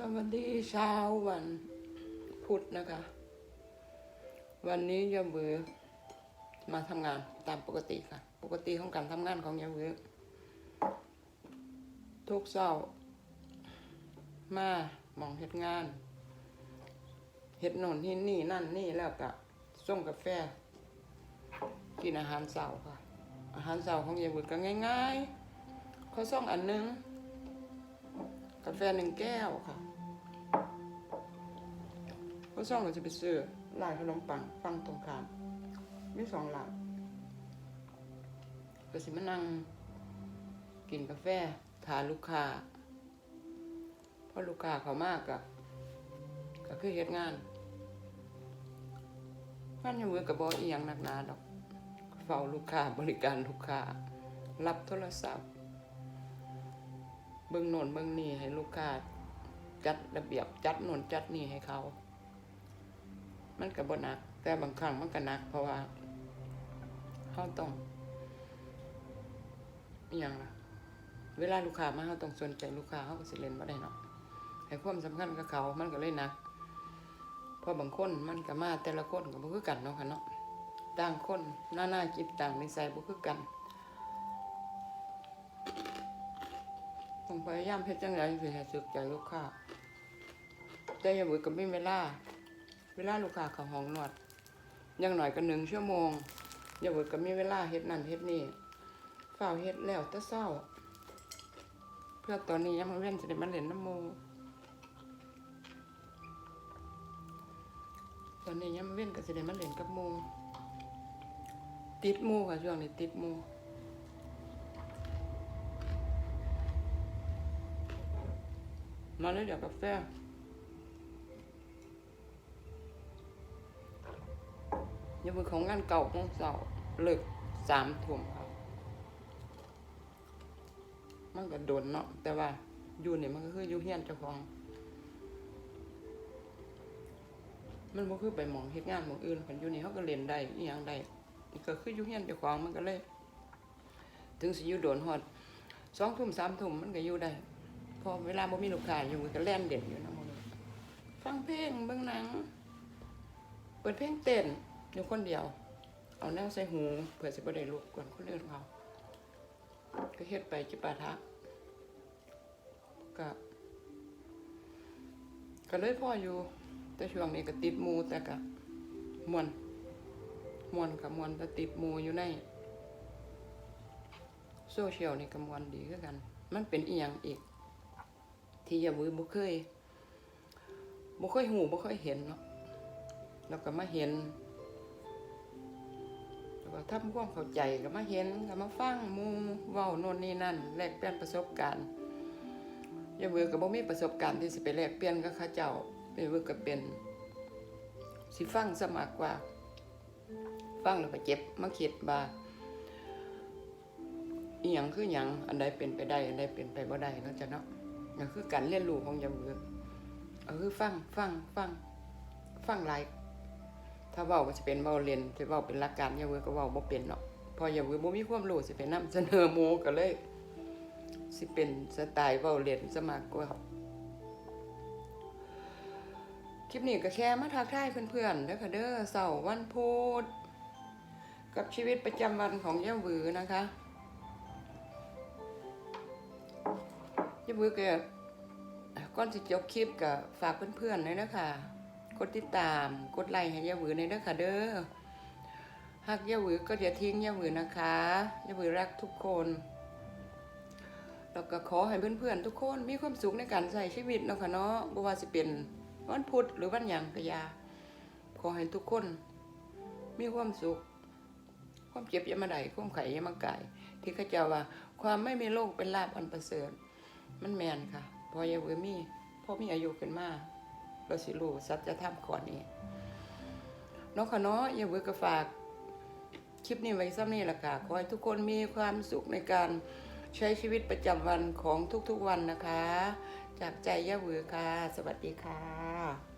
สวัสดีเช้าวันพุธนะคะ วันนี้ยามเบือมาทำงานตามปกติค่ะ ปกติของการทำงานของยามเบือทุกเช้ามาหมองเฮ็ดงานเฮ็ดโน่นที่นี่นั่นนี่แล้วก็ส่งกาแฟ กินอาหารเช้าค่ะ อาหารเช้าของยามเบือก็ง่ายๆข้าวซ่องอันหนึง กาแฟหนึ่งแก้วค่ะก็ซ่องเราจะไปซื้อร้านขนมปังฟังตรงข้ามมีสองร้านก็สิมานั่งกินกาแฟทานลูกค้าเพราะลูกค้าเขามากอะก็คือเฮ็ดงานงานยังมือกับบออีหยังหนักหนาดอก เฝ้าลูกค้าบริการลูกค้า รับโทรศัพท์ เบิ่งโน่นเบิ่งนี่ให้ลูกค้าจัดระเบียบจัดโน่นจัดนี่ให้เขา มันก็บ่หนัก แต่บางครั้งมันก็หนัก เพราะว่าเขาต้องอย่างละเวลาลูกค้ามาเขาต้องสนใจลูกค้าเขาก็สิเล่นบ่ได้เนาะให้ความสำคัญกับเขา มันก็เลยหนักเพราะบางคนมันก็มาแต่ละคนก็บ่คือกันเนาะค่ะเนาะต่างคนหน้าหน้าจิตต่างในิสัยบ่คือกัน ผมพยายามเฮ็ดจังไดสิให้สึกใจลูกค้าแต่อย่าเบื่อก็มีเวลาเวลาลูกค้าเข้าห้องนวดอยังหน่อยก็หนึ่งชั่วโมง อย่าเบื่อก็มีเวลาเฮ็ดนั่นเฮ็ดนี่ฝ้าเฮ็ดแล้วแต่เช้า เพื่อตอนนี้ยังมาเว้นสิได้มาเล่นน้ำหมูตอนนี้ยังมาเว้นก็สิได้มาเล่นกับหมูติดหมูค่ะช่วงนี้ติดหมู มาเลยเดี๋ยวกาแฟอย่ามือของงานเก่าของเสาเลิกสามทุ่มครับมันก็โดนเนาะแต่ว่าอยู่นี่ยมันก็คืออยู่เฮียนเจ้าของ มันบ่คือไปมองเฮ็ดงานมองอื่นคันอยู่นี่เขาก็เล่นได้อีหยังได้ก็คืออยู่เฮียนเจ้าของมันก็เลย ถึงสิอยู่โดนฮอดสองทุ่มสามทุ่มมันก็อยู่ได้ อเวลาบ่มีลูกค้าอยู่ก็แล่นเด่นอยู่นะมันฟังเพลงเบิ่งหนัง เปิดเพลงเต้นอยู่คนเดียว เอาแนวใส่หูเผื่อสิบ่ได้รบกวนคนอื่นเขาก็เฮ็ดไปจิปาทะก็ก็เลยพ่ออยู่ แต่ช่วงนี้ก็ติดมูแต่ก็มวนมวนกับมวนแต่ติดมูอยู่ในโซเชียลนี่ก็มวนดีคือกัน มันเป็นอีหยังอีก ที่อย่ามือบ่เคยบ่เคยหูบ่เคยเห็นเนาะแล้วก็มาเห็นแล้วก็ทำความเข้าใจก็มาเห็นก็มาฟังมูเว้าโน่นนี่นั่นแลกเปลี่ยนประสบการณ์อย่ามือก็บ่มีประสบการณ์ที่สิไปแลกเปลี่ยนกับเขาเจ้าอย่ามือก็เป็นสิฟังซะมากกว่า ฟังแล้วก็เจ็บมาคิดว่าอีหยังคือหยังอันใดเป็นไปได้ อันใดเป็นไปบ่ได้เนาะจ้ะเนาะ ก็คือการเรียนรู้ของยามเบือก็คือฟังฟังฟังฟังหลายถ้าเว้าก็สิเป็นเว้าเรียนสิเว้าเป็นหลักการยามเบือก็เว้าบ่เป็นเนาะพอยามเบือบ่มีความรู้สิไปนำเสนอหมู่ก็เลย สิเป็นสไตล์เว้าเรียนซะมากกว่าคลิปนี้ก็แค่มาทักทายเพื่อนๆเด้อค่ะเด้อเสาร์วันพุธกับชีวิตประจำวันของย่าหวือนะคะ ย่าหวือก็ก่อนสิจบคลิปก็ฝากเพื่อนๆเลยนะคะกดติดตามกดไลค์ให้ยาหวือในเด้อค่ะเด้อหากยาหวือก็อย่าทิ้งยาหวือนะคะยาหวือรักทุกคนแล้วก็ขอให้เพื่อนๆทุกคนมีความสุขในการใช้ชีวิตเนาะค่ะเนาะบ่ว่าสิเป็นวันพุธหรือวันหยังก็ยาขอให้ทุกคน มีความสุข ความเจ็บยามาไดความไข่ยามาไก่ที่เขาเจ้าว่า ความไม่มีโรคเป็นลาภอันประเสริฐ มันแมนค่ะ พอยาเวมีพ่อมีอายุขึ้นมาเราสิรู้สัจธรรมข้อนี้น้องขะน้อยาเวก็ฝากคลิปนี้ไว้ซ้ำนี่แหละค่ะ ขอให้ทุกคนมีความสุขในการใช้ชีวิตประจำวันของทุกๆวันนะคะ จากใจย่าเวอค่ะ สวัสดีค่ะ